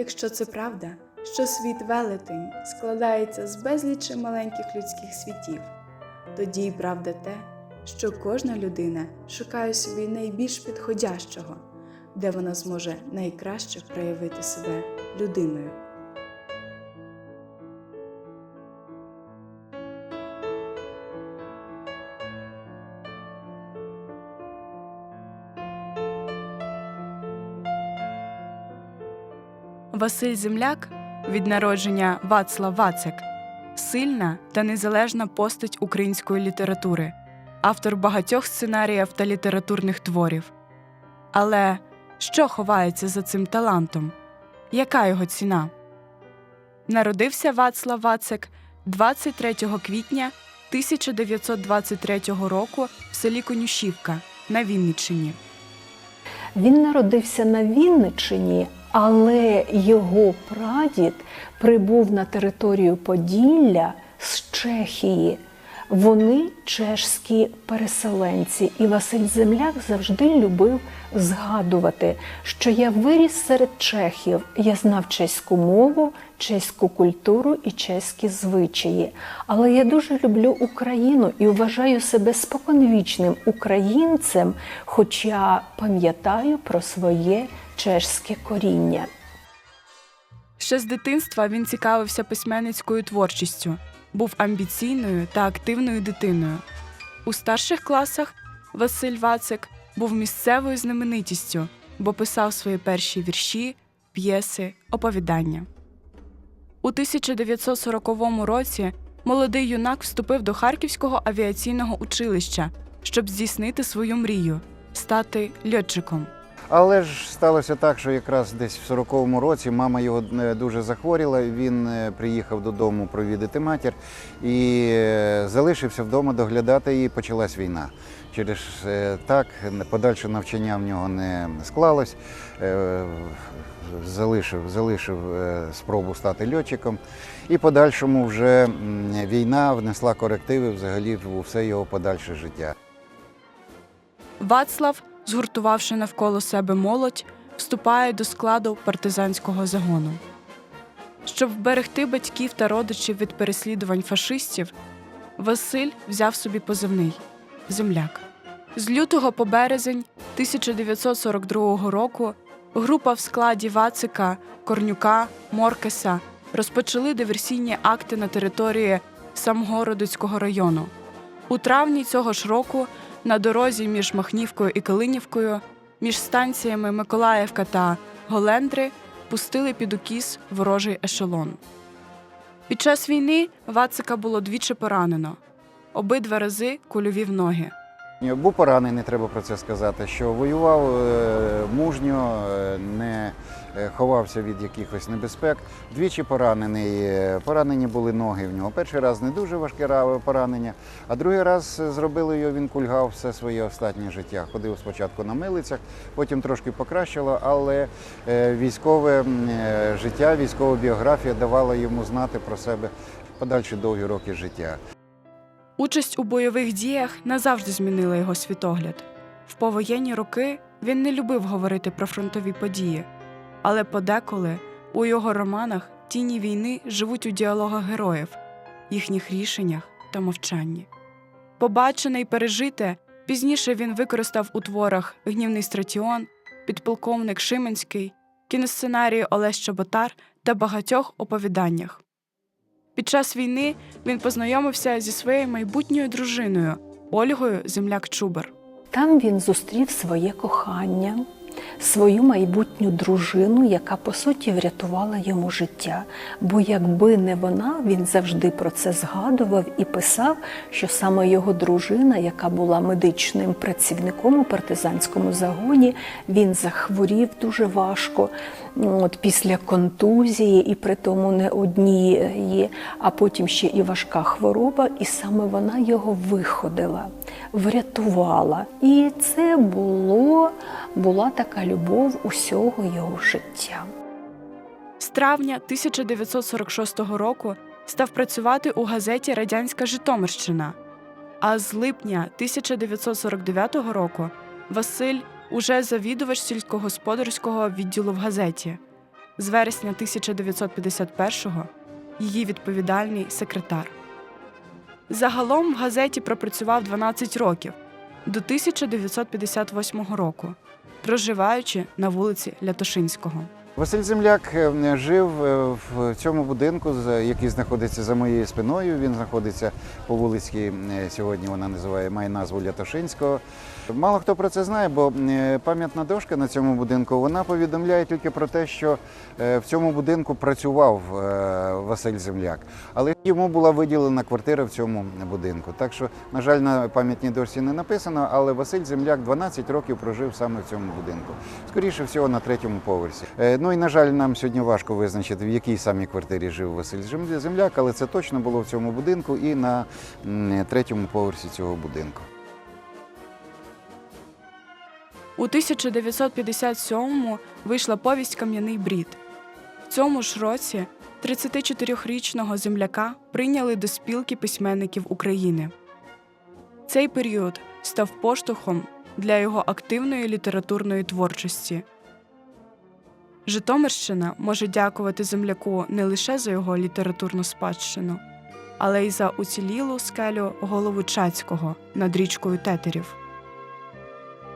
Якщо це правда, що світ велетень складається з безлічі маленьких людських світів, тоді й правда те, що кожна людина шукає собі найбільш підходящого, де вона зможе найкраще проявити себе людиною. Василь Земляк від народження Вацлав Вацик сильна та незалежна постать української літератури, автор багатьох сценаріїв та літературних творів. Але що ховається за цим талантом? Яка його ціна? Народився Вацлав Вацик 23 квітня 1923 року в селі Конюшівка на Вінниччині. Він народився на Вінниччині, але його прадід прибув на територію Поділля з Чехії. Вони чешські переселенці, і Василь Земляк завжди любив згадувати, що я виріс серед чехів, я знав чеську мову, чеську культуру і чеські звичаї. Але я дуже люблю Україну і вважаю себе споконвічним українцем, хоча пам'ятаю про своє чешське коріння. Ще з дитинства він цікавився письменницькою творчістю, був амбіційною та активною дитиною. У старших класах Василь Вацик був місцевою знаменитістю, бо писав свої перші вірші, п'єси, оповідання. У 1940 році молодий юнак вступив до Харківського авіаційного училища, щоб здійснити свою мрію стати льотчиком. Але ж сталося так, що якраз десь в 40-му році мама його е, дуже захворіла. Він е, приїхав додому провідати матір і е, залишився вдома доглядати її. Почалась війна. Через так подальше навчання в нього не склалось. Залишив, залишив спробу стати льотчиком, і подальшому вже війна внесла корективи взагалі в все його подальше життя. Вацлав, згуртувавши навколо себе молодь, вступає до складу партизанського загону. Щоб вберегти батьків та родичів від переслідувань фашистів, Василь взяв собі позивний земляк. З лютого по березень 1942 року група в складі Вацика, Корнюка, Моркеса розпочали диверсійні акти на території Самгородицького району. У травні цього ж року на дорозі між Махнівкою і Калинівкою, між станціями Миколаївка та Голендри пустили під укіс ворожий ешелон. Під час війни Вацика було двічі поранено, обидва рази кульові в ноги. Був поранений, треба про це сказати, що воював е, мужньо, е, не ховався від якихось небезпек. Двічі поранений. Е, Поранені були ноги в нього. Перший раз не дуже важке поранення, а другий раз е, зробили його, він кульгав все своє останнє життя. Ходив спочатку на милицях, потім трошки покращило, але е, військове е, життя, військова біографія давала йому знати про себе подальші довгі роки життя. Участь у бойових діях назавжди змінила його світогляд. В повоєнні роки він не любив говорити про фронтові події, але подеколи у його романах тіні війни живуть у діалогах героїв, їхніх рішеннях та мовчанні. Побачене й пережите пізніше він використав у творах Гнівний стратіон, підполковник Шименський, кіносценарії Олесь Чоботар та багатьох оповіданнях. Під час війни він познайомився зі своєю майбутньою дружиною Ольгою Земляк Чубер. Там він зустрів своє кохання, свою майбутню дружину, яка по суті врятувала йому життя. Бо якби не вона, він завжди про це згадував і писав, що саме його дружина, яка була медичним працівником у партизанському загоні, він захворів дуже важко. От після контузії, і при тому не однієї, а потім ще і важка хвороба, і саме вона його виходила, врятувала. І це було, була така любов усього його життя. З травня 1946 року став працювати у газеті Радянська Житомирщина. А з липня 1949 року Василь уже завідувач сільськогосподарського відділу в газеті. з вересня 1951-го її відповідальний секретар. Загалом в газеті пропрацював 12 років до 1958 року, проживаючи на вулиці Лятошинського. Василь Земляк е, жив е, в цьому будинку, який знаходиться за моєю спиною. Він знаходиться по вулиці, е, сьогодні вона називає, має назву Лятошинського. Мало хто про це знає, бо пам'ятна дошка на цьому будинку вона повідомляє тільки про те, що в цьому будинку працював Василь Земляк. Але йому була виділена квартира в цьому будинку. Так що, на жаль, на пам'ятній дошці не написано, але Василь Земляк 12 років прожив саме в цьому будинку. Скоріше всього на третьому поверсі. Ну і на жаль, нам сьогодні важко визначити, в якій самій квартирі жив Василь Земляк, але це точно було в цьому будинку і на третьому поверсі цього будинку. У 1957-му вийшла повість Кам'яний брід. В цьому ж році 34-річного земляка прийняли до спілки письменників України. Цей період став поштовхом для його активної літературної творчості. Житомирщина може дякувати земляку не лише за його літературну спадщину, але й за уцілілу скелю голову Чацького над річкою Тетерів.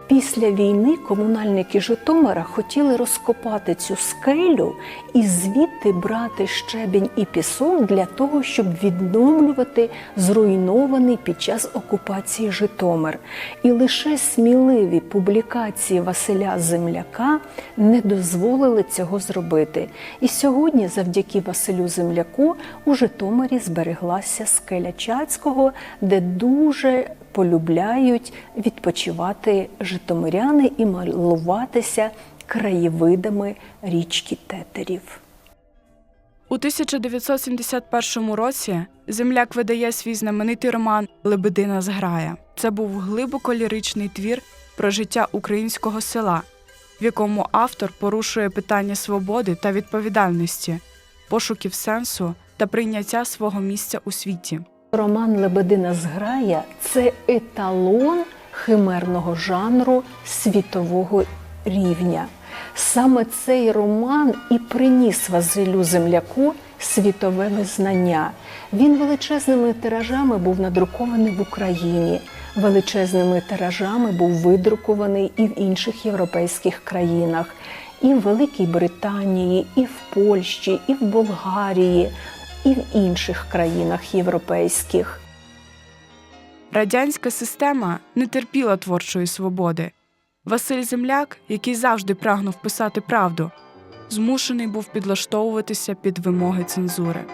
Після війни комунальники Житомира хотіли розкопати цю скелю і звідти брати щебінь і пісок для того, щоб відновлювати зруйнований під час окупації Житомир. І лише сміливі публікації Василя Земляка не дозволили цього зробити. І сьогодні, завдяки Василю Земляку, у Житомирі збереглася скеля Чацького, де дуже полюбляють відпочивати житомиряни і малуватися краєвидами річки Тетерів. У 1971 році земляк видає свій знаменитий роман Лебедина зграя. Це був глибоко ліричний твір про життя українського села, в якому автор порушує питання свободи та відповідальності, пошуків сенсу та прийняття свого місця у світі. Роман Лебедина зграя це еталон химерного жанру світового рівня. Саме цей роман і приніс Василю Земляку світове визнання. Він величезними тиражами був надрукований в Україні, величезними тиражами був видрукований і в інших європейських країнах, і в Великій Британії, і в Польщі, і в Болгарії, і в інших країнах європейських. Радянська система не терпіла творчої свободи. Василь Земляк, який завжди прагнув писати правду, змушений був підлаштовуватися під вимоги цензури.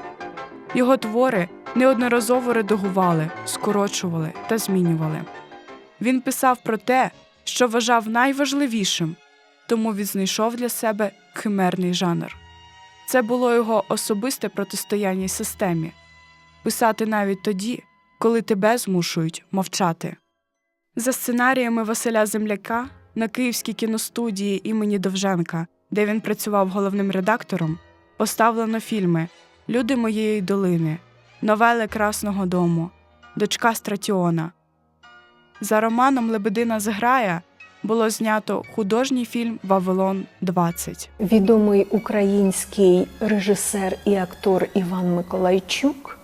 Його твори неодноразово редагували, скорочували та змінювали. Він писав про те, що вважав найважливішим, тому відзнайшов для себе химерний жанр. Це було його особисте протистояння системі писати навіть тоді, коли тебе змушують мовчати. За сценаріями Василя Земляка на Київській кіностудії імені Довженка, де він працював головним редактором, поставлено фільми Люди моєї долини, Новели Красного Дому, Дочка Стратіона. За романом Лебедина зграя було знято художній фільм Вавилон 20 Відомий український режисер і актор Іван Миколайчук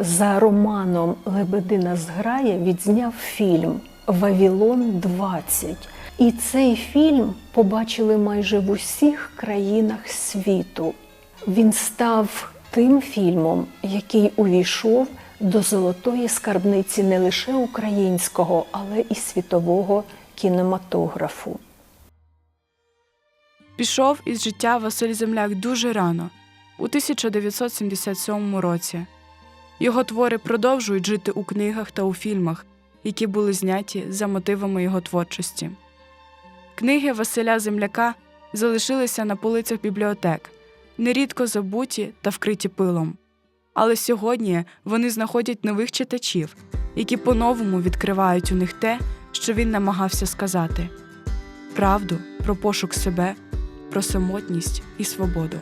за романом Лебедина зграя відзняв фільм Вавилон 20 І цей фільм побачили майже в усіх країнах світу. Він став тим фільмом, який увійшов до золотої скарбниці не лише українського, але і світового кінематографу. Пішов із життя Василь Земляк дуже рано, у 1977 році. Його твори продовжують жити у книгах та у фільмах, які були зняті за мотивами його творчості. Книги Василя Земляка залишилися на полицях бібліотек, нерідко забуті та вкриті пилом. Але сьогодні вони знаходять нових читачів, які по-новому відкривають у них те, що він намагався сказати правду про пошук себе, про самотність і свободу.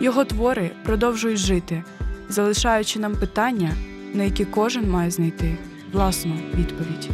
Його твори продовжують жити, залишаючи нам питання, на які кожен має знайти власну відповідь.